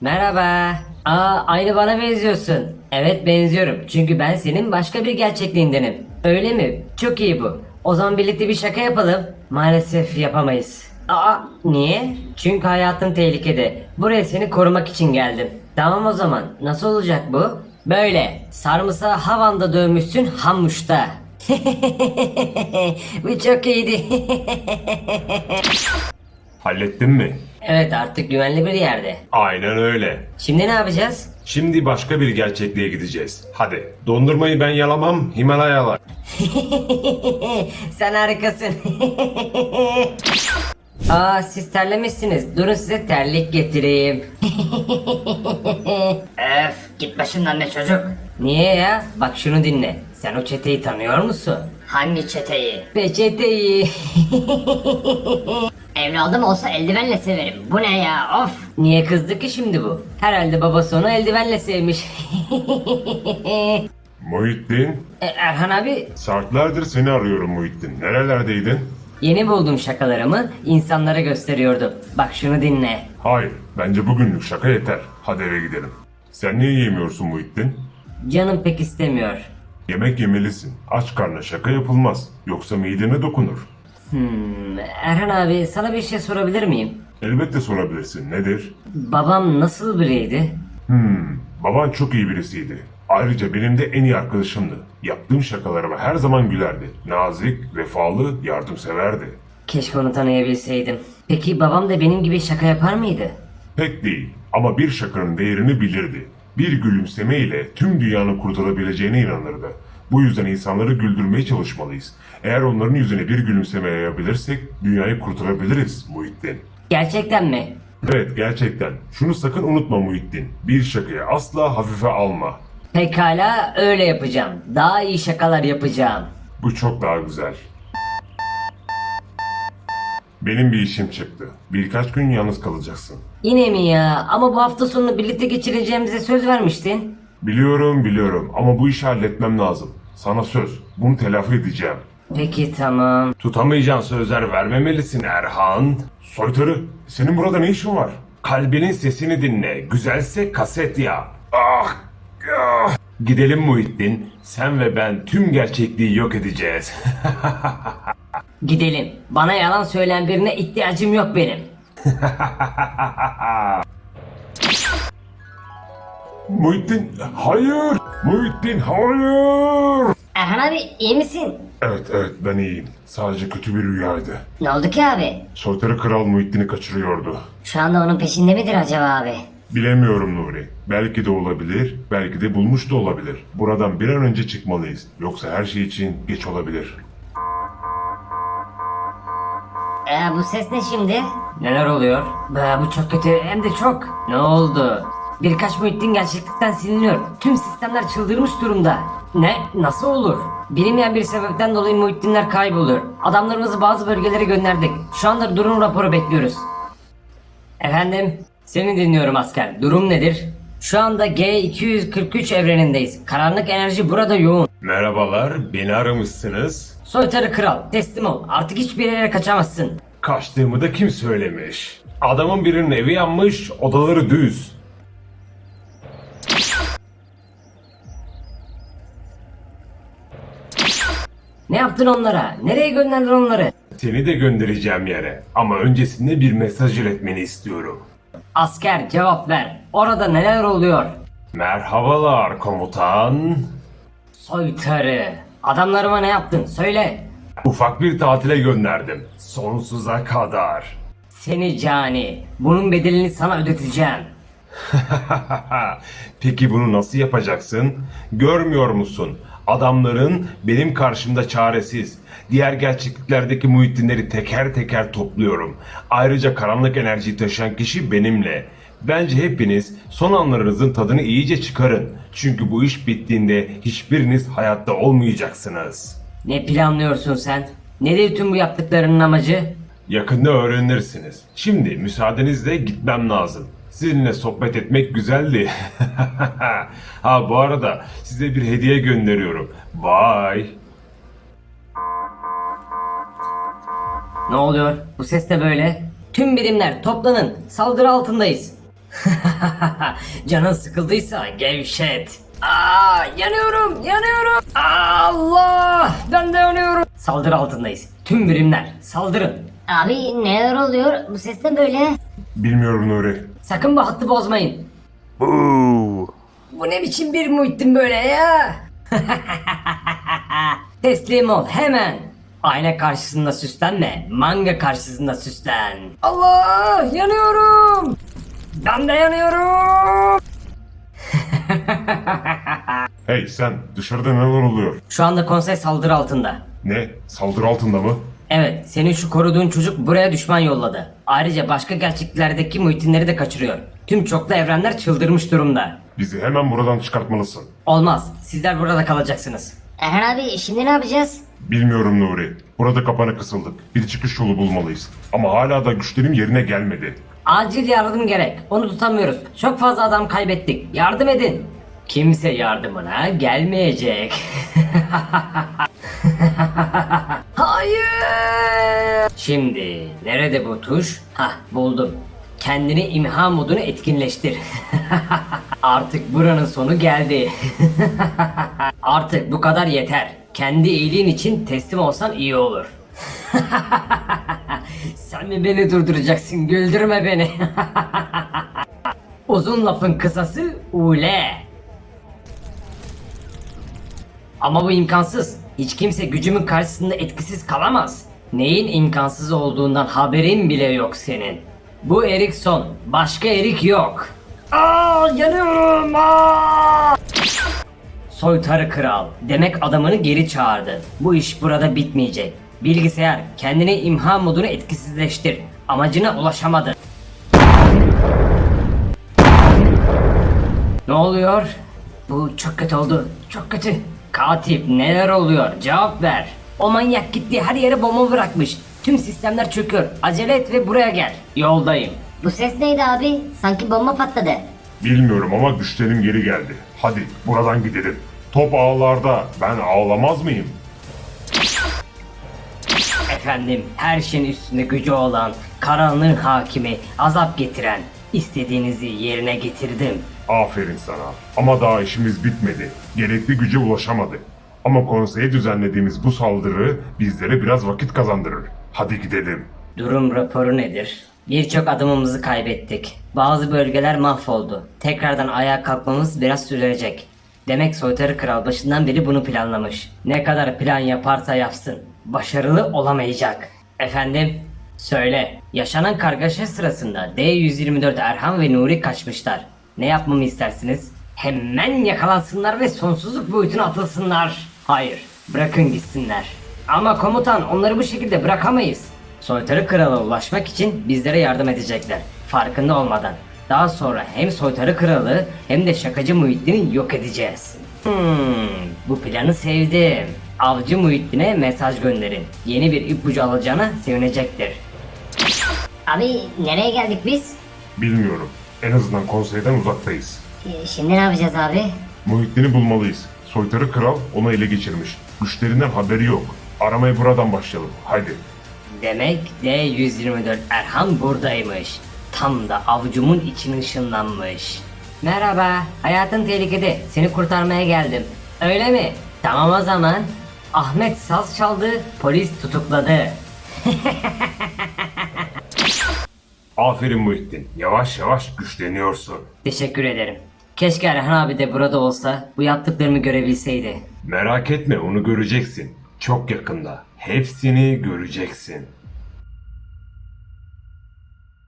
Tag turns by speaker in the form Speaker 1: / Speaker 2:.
Speaker 1: Merhaba. Aa aynı bana benziyorsun. Evet benziyorum. Çünkü ben senin başka bir gerçekliğindenim. Öyle mi? Çok iyi bu. O zaman birlikte bir şaka yapalım. Maalesef yapamayız. Aa niye? Çünkü hayatın tehlikede. Buraya seni korumak için geldim. Tamam o zaman. Nasıl olacak bu? Böyle. Sarımsağı havanda dövmüşsün hamuşta. bu çok iyiydi.
Speaker 2: Hallettin mi?
Speaker 1: Evet artık güvenli bir yerde.
Speaker 2: Aynen öyle.
Speaker 1: Şimdi ne yapacağız?
Speaker 2: Şimdi başka bir gerçekliğe gideceğiz. Hadi. Dondurmayı ben yalamam, Himalayalar.
Speaker 1: Sen harikasın. Aa siz terlemişsiniz. Durun size terlik getireyim.
Speaker 3: Öf git başımdan be çocuk.
Speaker 1: Niye ya? Bak şunu dinle. Sen o çeteyi tanıyor musun?
Speaker 3: Hangi çeteyi?
Speaker 1: Peçeteyi.
Speaker 3: Evladım olsa eldivenle severim. Bu ne ya of.
Speaker 1: Niye kızdı ki şimdi bu? Herhalde babası onu eldivenle sevmiş.
Speaker 2: Muhittin,
Speaker 1: E, Erhan abi
Speaker 2: saatlerdir seni arıyorum Muhittin. Nerelerdeydin?
Speaker 1: yeni buldum şakalarımı insanlara gösteriyordum. Bak şunu dinle.
Speaker 2: Hayır, bence bugünlük şaka yeter. Hadi eve gidelim. Sen niye yemiyorsun Muhittin?
Speaker 1: Canım pek istemiyor.
Speaker 2: Yemek yemelisin. Aç karnına şaka yapılmaz. Yoksa midene dokunur.
Speaker 1: Hmm, Erhan abi sana bir şey sorabilir miyim?
Speaker 2: Elbette sorabilirsin. Nedir?
Speaker 1: Babam nasıl biriydi?
Speaker 2: Hmm, baban çok iyi birisiydi. Ayrıca benim de en iyi arkadaşımdı. Yaptığım şakalarıma her zaman gülerdi. Nazik, vefalı, yardımseverdi.
Speaker 1: Keşke onu tanıyabilseydim. Peki babam da benim gibi şaka yapar mıydı?
Speaker 2: Pek değil ama bir şakanın değerini bilirdi. Bir gülümseme ile tüm dünyanın kurtulabileceğine inanırdı. Bu yüzden insanları güldürmeye çalışmalıyız. Eğer onların yüzüne bir gülümseme yayabilirsek dünyayı kurtarabiliriz Muhittin.
Speaker 1: Gerçekten mi?
Speaker 2: Evet gerçekten. Şunu sakın unutma Muhittin. Bir şakayı asla hafife alma.
Speaker 1: Pekala öyle yapacağım. Daha iyi şakalar yapacağım.
Speaker 2: Bu çok daha güzel. Benim bir işim çıktı. Birkaç gün yalnız kalacaksın.
Speaker 1: Yine mi ya? Ama bu hafta sonunu birlikte geçireceğimize söz vermiştin.
Speaker 2: Biliyorum biliyorum ama bu işi halletmem lazım. Sana söz. Bunu telafi edeceğim.
Speaker 1: Peki tamam.
Speaker 2: Tutamayacağın sözler vermemelisin Erhan. Soytarı, senin burada ne işin var? Kalbinin sesini dinle. Güzelse kaset ya. Ah! ah. Gidelim Muhittin. Sen ve ben tüm gerçekliği yok edeceğiz.
Speaker 1: Gidelim. Bana yalan söyleyen birine ihtiyacım yok benim.
Speaker 2: Muhittin, hayır! Muhittin, hayır!
Speaker 3: Erhan abi iyi misin?
Speaker 2: Evet evet ben iyiyim. Sadece kötü bir rüyaydı.
Speaker 3: Ne oldu ki abi?
Speaker 2: Soytarı Kral Muhittin'i kaçırıyordu.
Speaker 3: Şu anda onun peşinde midir acaba abi?
Speaker 2: Bilemiyorum Nuri. Belki de olabilir, belki de bulmuş da olabilir. Buradan bir an önce çıkmalıyız. Yoksa her şey için geç olabilir.
Speaker 3: Ee, bu ses ne şimdi?
Speaker 1: Neler oluyor? Be, bu çok kötü hem de çok. Ne oldu? Birkaç Muhittin gerçeklikten siliniyor. Tüm sistemler çıldırmış durumda. Ne? Nasıl olur? Bilinmeyen bir sebepten dolayı Muhittinler kayboluyor. Adamlarımızı bazı bölgelere gönderdik. Şu anda durum raporu bekliyoruz. Efendim? Seni dinliyorum asker. Durum nedir? Şu anda G243 evrenindeyiz. Karanlık enerji burada yoğun.
Speaker 2: Merhabalar, beni aramışsınız.
Speaker 1: Soytarı kral, teslim ol. Artık hiçbir yere kaçamazsın.
Speaker 2: Kaçtığımı da kim söylemiş? Adamın birinin evi yanmış, odaları düz.
Speaker 1: Ne yaptın onlara? Nereye gönderdin onları?
Speaker 2: Seni de göndereceğim yere. Ama öncesinde bir mesaj iletmeni istiyorum.
Speaker 1: Asker cevap ver. Orada neler oluyor?
Speaker 2: Merhabalar komutan.
Speaker 1: Soytarı. Adamlarıma ne yaptın? Söyle.
Speaker 2: Ufak bir tatile gönderdim. Sonsuza kadar.
Speaker 1: Seni cani. Bunun bedelini sana ödeteceğim.
Speaker 2: Peki bunu nasıl yapacaksın? Görmüyor musun? Adamların benim karşımda çaresiz. Diğer gerçekliklerdeki muhittinleri teker teker topluyorum. Ayrıca karanlık enerjiyi taşıyan kişi benimle. Bence hepiniz son anlarınızın tadını iyice çıkarın. Çünkü bu iş bittiğinde hiçbiriniz hayatta olmayacaksınız.
Speaker 1: Ne planlıyorsun sen? Nedir tüm bu yaptıklarının amacı?
Speaker 2: Yakında öğrenirsiniz. Şimdi müsaadenizle gitmem lazım. Sizinle sohbet etmek güzeldi. ha bu arada size bir hediye gönderiyorum. Bye.
Speaker 1: Ne oluyor? Bu ses de böyle. Tüm birimler toplanın. Saldırı altındayız. Canın sıkıldıysa gevşet. Aa, yanıyorum, yanıyorum. Allah, ben de yanıyorum. Saldırı altındayız. Tüm birimler saldırın.
Speaker 3: Abi neler oluyor? Bu ses ne böyle?
Speaker 2: Bilmiyorum Nuri.
Speaker 1: Sakın bu hattı bozmayın.
Speaker 2: Boo.
Speaker 1: Bu ne biçim bir Muhittin böyle ya? Teslim ol hemen. Ayna karşısında süslenme. Manga karşısında süslen. Allah yanıyorum. Ben de yanıyorum.
Speaker 2: Hey sen dışarıda neler oluyor?
Speaker 1: Şu anda konsey saldırı altında.
Speaker 2: Ne? Saldırı altında mı?
Speaker 1: Evet, senin şu koruduğun çocuk buraya düşman yolladı. Ayrıca başka gerçeklerdeki muhitinleri de kaçırıyor. Tüm çoklu evrenler çıldırmış durumda.
Speaker 2: Bizi hemen buradan çıkartmalısın.
Speaker 1: Olmaz, sizler burada kalacaksınız.
Speaker 3: Erhan abi şimdi ne yapacağız?
Speaker 2: Bilmiyorum Nuri. Burada kapana kısıldık. Bir çıkış yolu bulmalıyız. Ama hala da güçlerim yerine gelmedi.
Speaker 1: Acil yardım gerek. Onu tutamıyoruz. Çok fazla adam kaybettik. Yardım edin. Kimse yardımına gelmeyecek. Şimdi nerede bu tuş? Hah buldum. Kendini imha modunu etkinleştir. Artık buranın sonu geldi. Artık bu kadar yeter. Kendi iyiliğin için teslim olsan iyi olur. Sen mi beni durduracaksın? Güldürme beni. Uzun lafın kısası ule. Ama bu imkansız. Hiç kimse gücümün karşısında etkisiz kalamaz. Neyin imkansız olduğundan haberin bile yok senin. Bu Erik son. Başka Erik yok. Aa yanıyorum. Aa! Soytarı kral. Demek adamını geri çağırdı. Bu iş burada bitmeyecek. Bilgisayar kendini imha modunu etkisizleştir. Amacına ulaşamadı. Ne oluyor? Bu çok kötü oldu. Çok kötü. Katip neler oluyor? Cevap ver. O manyak gitti her yere bomba bırakmış. Tüm sistemler çöküyor. Acele et ve buraya gel. Yoldayım.
Speaker 3: Bu ses neydi abi? Sanki bomba patladı.
Speaker 2: Bilmiyorum ama güçlerim geri geldi. Hadi buradan gidelim. Top ağlarda ben ağlamaz mıyım?
Speaker 1: Efendim her şeyin üstünde gücü olan, karanlığın hakimi, azap getiren, istediğinizi yerine getirdim.
Speaker 2: Aferin sana. Ama daha işimiz bitmedi. Gerekli güce ulaşamadık. Ama konseye düzenlediğimiz bu saldırı bizlere biraz vakit kazandırır. Hadi gidelim.
Speaker 1: Durum raporu nedir? Birçok adımımızı kaybettik. Bazı bölgeler mahvoldu. Tekrardan ayağa kalkmamız biraz sürecek. Demek soytarı kral başından beri bunu planlamış. Ne kadar plan yaparsa yapsın. Başarılı olamayacak. Efendim? Söyle. Yaşanan kargaşa sırasında D-124 Erhan ve Nuri kaçmışlar. Ne yapmamı istersiniz? Hemen yakalansınlar ve sonsuzluk boyutuna atılsınlar. Hayır. Bırakın gitsinler. Ama komutan onları bu şekilde bırakamayız. Soytarı krala ulaşmak için bizlere yardım edecekler. Farkında olmadan. Daha sonra hem soytarı kralı hem de şakacı Muhittin'i yok edeceğiz. Hmm, bu planı sevdim. Avcı Muhittin'e mesaj gönderin. Yeni bir ipucu alacağına sevinecektir.
Speaker 3: Abi nereye geldik biz?
Speaker 2: Bilmiyorum. En azından konseyden uzaktayız.
Speaker 3: Ee, Şimdi ne yapacağız abi?
Speaker 2: Muhittin'i bulmalıyız. Soytarı kral onu ele geçirmiş. Güçlerinden haberi yok. Aramaya buradan başlayalım. Haydi.
Speaker 1: Demek D124 Erhan buradaymış. Tam da avcumun için ışınlanmış. Merhaba, hayatın tehlikede. Seni kurtarmaya geldim. Öyle mi? Tamam o zaman. Ahmet saz çaldı, polis tutukladı.
Speaker 2: Aferin Muhittin. Yavaş yavaş güçleniyorsun.
Speaker 1: Teşekkür ederim. Keşke Erhan abi de burada olsa, bu yaptıklarımı görebilseydi.
Speaker 2: Merak etme onu göreceksin. Çok yakında. Hepsini göreceksin.